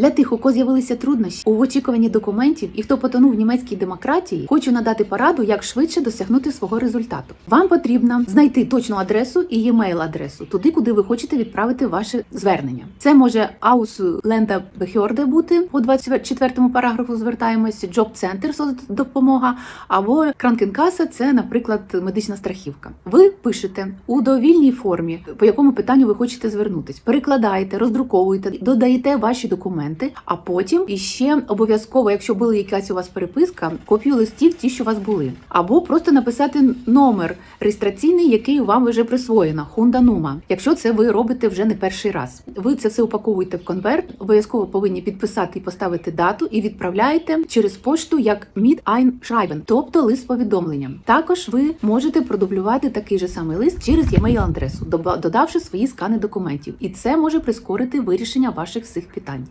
Для тих, у кого з'явилися труднощі у очікуванні документів і хто потонув в німецькій демократії, хочу надати пораду, як швидше досягнути свого результату. Вам потрібно знайти точну адресу і e-mail адресу туди, куди ви хочете відправити ваше звернення. Це може Ausländer Behörde бути по 24 параграфу. Звертаємось, Job Center допомога або Кранкенкаса це, наприклад, медична страхівка. Ви пишете у довільній формі, по якому питанню ви хочете звернутись, перекладаєте, роздруковуєте, додаєте ваші документи, а потім іще обов'язково, якщо була якась у вас переписка, копію листів, ті, що у вас були, або просто написати номер реєстраційний, який вам вже присвоєно, Honda Numa, якщо це ви робите вже не перший раз. Ви це все упаковуєте в конверт, обов'язково повинні підписати і поставити дату, і відправляєте через пошту як Mit Einschreiben, тобто лист з повідомленням. Також ви можете продублювати такий же самий лист через e-mail адресу, додавши свої скани документів, і це може прискорити вирішення ваших всіх питань.